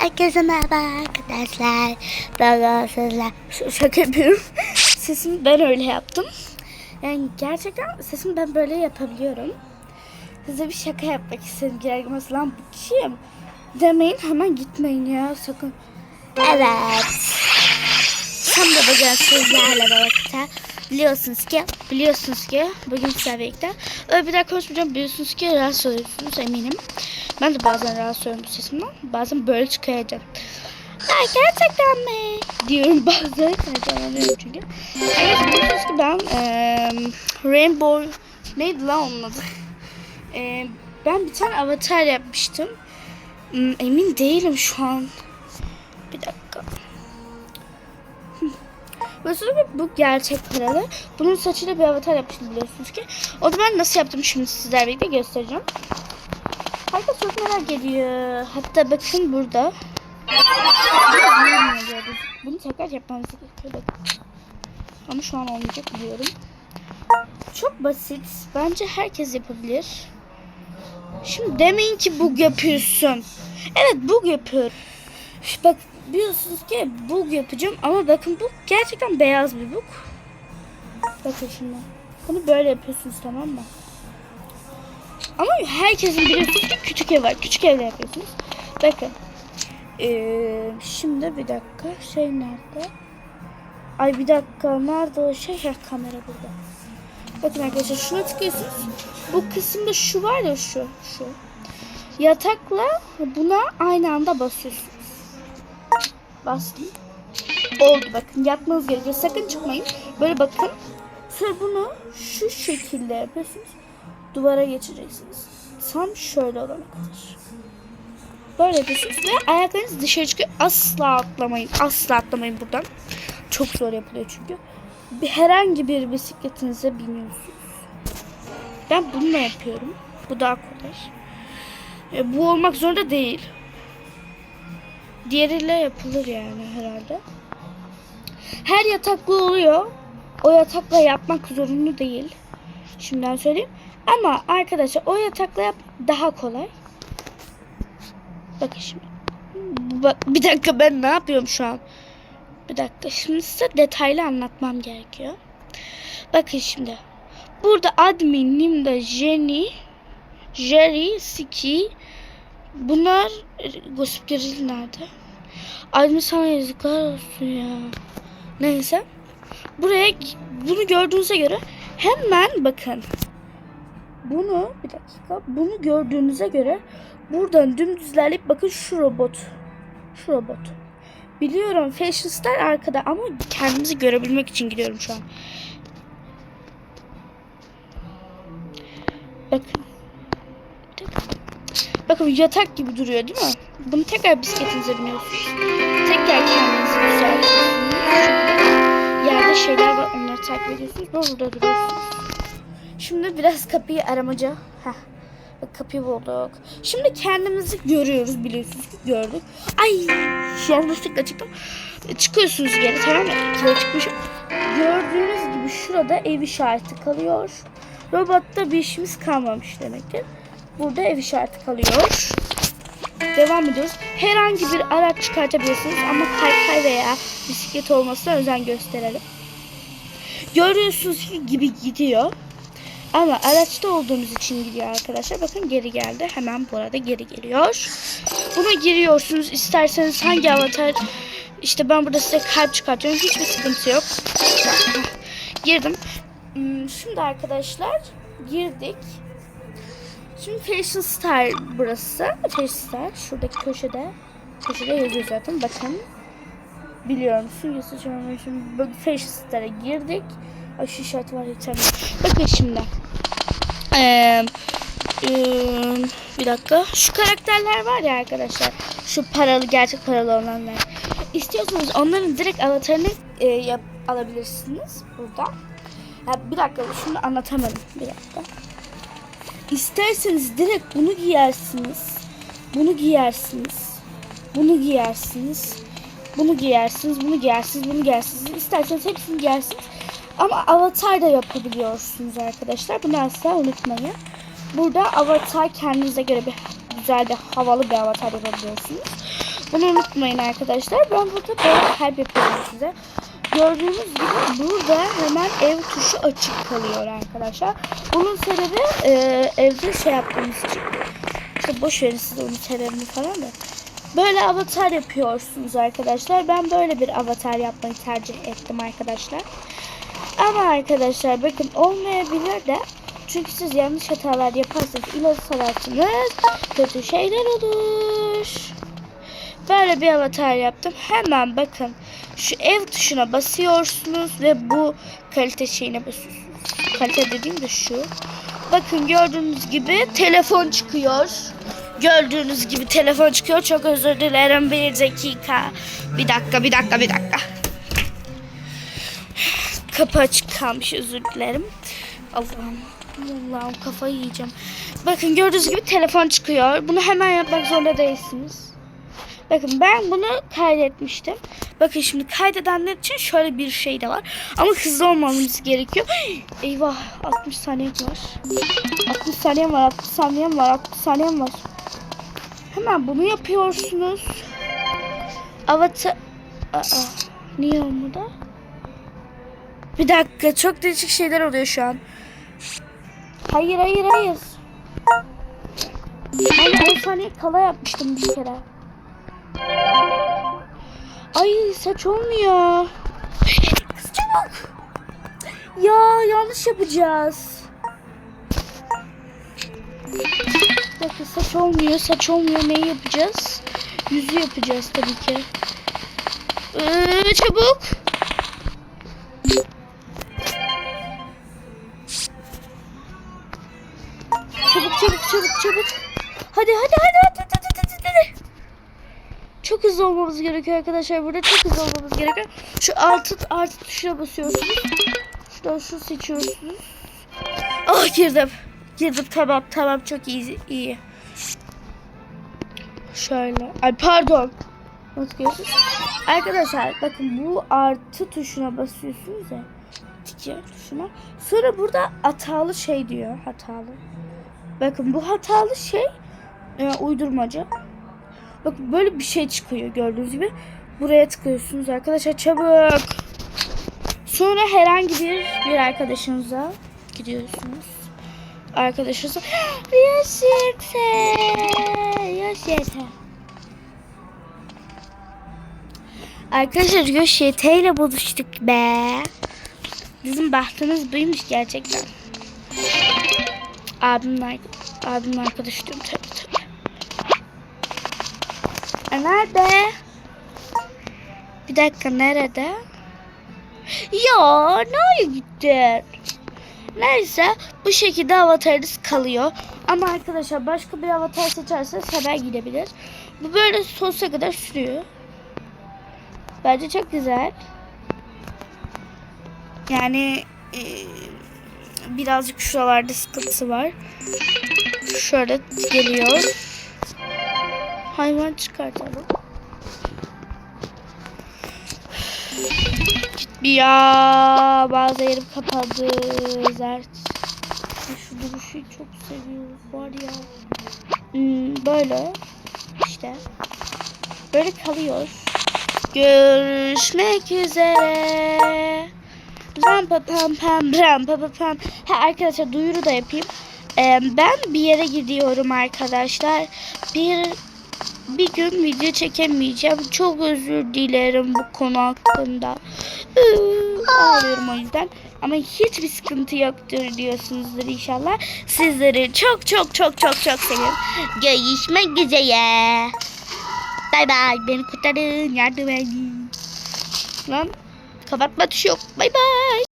Herkese merhaba arkadaşlar. Ben sizler. Şaka yapıyorum. Sesimi ben öyle yaptım. Yani gerçekten sesimi ben böyle yapabiliyorum. Size bir şaka yapmak istedim. Gerçekten lan bu kim? Demeyin hemen gitmeyin ya sakın. Evet. Tam da bugün sizlerle birlikte biliyorsunuz ki biliyorsunuz ki bugün sizlerle birlikte öyle bir daha konuşmayacağım biliyorsunuz ki rahatsız oluyorsunuz eminim. Ben de bazen rahatsız oluyorum sesimden. Bazen böyle çıkayacağım. Ay gerçekten mi? Diyorum bazen. Heyecanlanıyorum çünkü. Evet biliyorsunuz ki ben eee, Rainbow neydi lan onun adı? Eee, ben bir tane avatar yapmıştım. Hmm, emin değilim şu an. Bir dakika. Mesela bu gerçek paralı. Bunun saçıyla bir avatar yapmıştım biliyorsunuz ki. O da ben nasıl yaptım şimdi sizlerle birlikte göstereceğim. Herkes çok merak ediyor. Hatta bakın burada. Bunu tekrar yapmamız gerekiyor. Ama şu an olmayacak biliyorum. Çok basit. Bence herkes yapabilir. Şimdi demeyin ki bug yapıyorsun. Evet bug yapıyorum. Bak biliyorsunuz ki bug yapacağım ama bakın bu gerçekten beyaz bir bug. Bakın şimdi. Bunu böyle yapıyorsunuz tamam mı? Ama herkesin biliyorsunuz ki küçük ev var. Küçük evde yapıyorsunuz. Bakın. Ee, şimdi bir dakika. Şey nerede? Ay bir dakika. Nerede o şey? Heh, kamera burada. Bakın arkadaşlar şuna tıklıyorsunuz. Bu kısımda şu var ya şu. Şu. Yatakla buna aynı anda basıyorsunuz. Bastım. Oldu bakın yatmanız gerekiyor. Sakın çıkmayın. Böyle bakın. Sonra bunu şu şekilde yapıyorsunuz. Duvara geçeceksiniz. Tam şöyle olana kadar. Böyle yapıyorsunuz ve ayaklarınız dışarı çıkıyor. Asla atlamayın. Asla atlamayın buradan. Çok zor yapılıyor çünkü. Herhangi bir bisikletinize biniyorsunuz. Ben bununla yapıyorum. Bu daha kolay. E, bu olmak zorunda değil. Diğeriyle yapılır yani herhalde. Her yataklı oluyor. O yatakla yapmak zorunlu değil. Şimdiden söyleyeyim. Ama arkadaşlar o yatakla yap daha kolay. Bakın şimdi. Bak, bir dakika ben ne yapıyorum şu an? Bir dakika şimdi size detaylı anlatmam gerekiyor. Bakın şimdi. Burada admin, Nimda, Jenny, Jerry, Siki, bunlar Gossip Girl nerede? Admin sana yazıklar olsun ya. Neyse. Buraya bunu gördüğünüze göre hemen bakın. Bunu bir dakika. Bunu gördüğünüze göre buradan dümdüz ilerleyip bakın şu robot. Şu robot. Biliyorum Fashion Star arkada ama kendimizi görebilmek için gidiyorum şu an. Bakın. Bakın yatak gibi duruyor değil mi? Bunu tekrar bisikletinize biniyorsunuz. Tekrar kendinizi düzeltiyorsunuz. Yerde şeyler var onları takip ediyorsunuz. Burada duruyorsunuz. Şimdi biraz kapıyı aramaca. Heh. Kapıyı bulduk. Şimdi kendimizi görüyoruz biliyorsunuz ki gördük. Ay yanlışlıkla çıktım. Çıkıyorsunuz geri tamam mı? İkide çıkmışım. Gördüğünüz gibi şurada ev işareti kalıyor. Robotta bir işimiz kalmamış demektir. Burada ev işareti kalıyor. Devam ediyoruz. Herhangi bir araç çıkartabilirsiniz ama kaykay veya bisiklet olmasına özen gösterelim. Görüyorsunuz ki gibi gidiyor. Ama araçta olduğumuz için gidiyor arkadaşlar. Bakın geri geldi. Hemen bu arada geri geliyor. Buna giriyorsunuz. İsterseniz hangi avatar işte ben burada size kalp çıkartıyorum. Hiçbir sıkıntı yok. Girdim. Hmm, Şimdi arkadaşlar girdik. Şimdi Fashion Star burası. Fashion Star şuradaki köşede. Köşede yazıyor zaten. Bakın. Biliyorum. Suyu sıçramam Fashion Star'a girdik. Ay şu işaret var yeter. Şimdi. Ee, ee, bir dakika. Şu karakterler var ya arkadaşlar. Şu paralı, gerçek paralı olanlar. İstiyorsanız onların direkt avatarını e, yap, alabilirsiniz burada. Ya bir dakika şunu anlatamadım. Bir dakika. İsterseniz direkt bunu giyersiniz. Bunu giyersiniz. Bunu giyersiniz. Bunu giyersiniz, bunu giyersiniz, bunu giyersiniz. İsterseniz hepsini giyersiniz. Ama avatar da yapabiliyorsunuz arkadaşlar. Bunu asla unutmayın. Burada avatar kendinize göre bir güzel bir havalı bir avatar yapabiliyorsunuz. Bunu unutmayın arkadaşlar. Ben burada böyle kalp yapıyorum size. Gördüğünüz gibi burada hemen ev tuşu açık kalıyor arkadaşlar. Bunun sebebi e, evde şey yaptığımız için. İşte boş verin size onun sebebini falan da. Böyle avatar yapıyorsunuz arkadaşlar. Ben böyle bir avatar yapmayı tercih ettim arkadaşlar. Ama arkadaşlar bakın olmayabilir de çünkü siz yanlış hatalar yaparsanız ilaç salarsınız kötü şeyler olur. Böyle bir avatar yaptım. Hemen bakın şu ev tuşuna basıyorsunuz ve bu kalite şeyine basıyorsunuz. Kalite dediğim de şu. Bakın gördüğünüz gibi telefon çıkıyor. Gördüğünüz gibi telefon çıkıyor. Çok özür dilerim. Bir dakika. Bir dakika, bir dakika, bir dakika. Kapı açık kalmış özür dilerim. Allah'ım. Allah'ım kafayı yiyeceğim. Bakın gördüğünüz gibi telefon çıkıyor. Bunu hemen yapmak zorunda değilsiniz. Bakın ben bunu kaydetmiştim. Bakın şimdi kaydedenler için şöyle bir şey de var. Ama hızlı olmamız gerekiyor. Eyvah 60 saniyem var. 60 saniyem var, 60 saniyem var, 60 saniyem var. Hemen bunu yapıyorsunuz. Avatar... Aa, niye olmadı? Bir dakika çok değişik şeyler oluyor şu an. Hayır hayır hayır. Ben 10 saniye kala yapmıştım bir kere. Ay saç olmuyor. Kız çabuk. Ya yanlış yapacağız. Bir dakika saç olmuyor saç olmuyor neyi yapacağız? Yüzü yapacağız tabii ki. Ee, çabuk. Çabuk. Hadi hadi hadi hadi hadi hadi, hadi. Çok hızlı olmamız gerekiyor arkadaşlar. Burada çok hızlı olmamız gerekiyor. Şu altı artı tuşuna basıyorsunuz. Şuradan şu seçiyorsunuz. Ah girdim. Girdim tamam tamam çok iyi iyi. Şöyle. Ay pardon. Nasıl görüyorsunuz? Arkadaşlar bakın bu artı tuşuna basıyorsunuz ya. Tiki tuşuna. Sonra burada hatalı şey diyor. Hatalı. Bakın bu hatalı şey e, uydurmaca. Bakın böyle bir şey çıkıyor gördüğünüz gibi. Buraya tıklıyorsunuz arkadaşlar çabuk. Sonra herhangi bir bir arkadaşınıza gidiyorsunuz. Arkadaşınıza Yaşete Yaşete Arkadaşlar Yaşete ile buluştuk be. Bizim bahtımız buymuş gerçekten. Abimin, ar- abimin arkadaşı diyorum tabii tabii. E, nerede? Bir dakika nerede? Ya nereye gittin? Neyse bu şekilde avatarınız kalıyor. Ama arkadaşlar başka bir avatar seçerseniz hemen gidebilir. Bu böyle sonsuza kadar sürüyor. Bence çok güzel. Yani e, birazcık şuralarda sıkıntısı var. Şöyle geliyor. Hayvan çıkartalım. Gitmiyor. Bazı yerim kapadı. Zert. Şu duruşu çok seviyoruz var ya. Hmm, böyle. işte Böyle kalıyor. Görüşmek üzere. Ram pa pam pam ram pa pa pam. Ha arkadaşlar duyuru da yapayım. Ee, ben bir yere gidiyorum arkadaşlar. Bir bir gün video çekemeyeceğim. Çok özür dilerim bu konu hakkında. Ağlıyorum o yüzden. Ama hiçbir sıkıntı yoktur diyorsunuzdur inşallah. Sizleri çok çok çok çok çok seviyorum. Görüşmek üzere. Bay bay. Beni kurtarın. Yardım edin. Lan kapatma tuşu yok. Bay bay.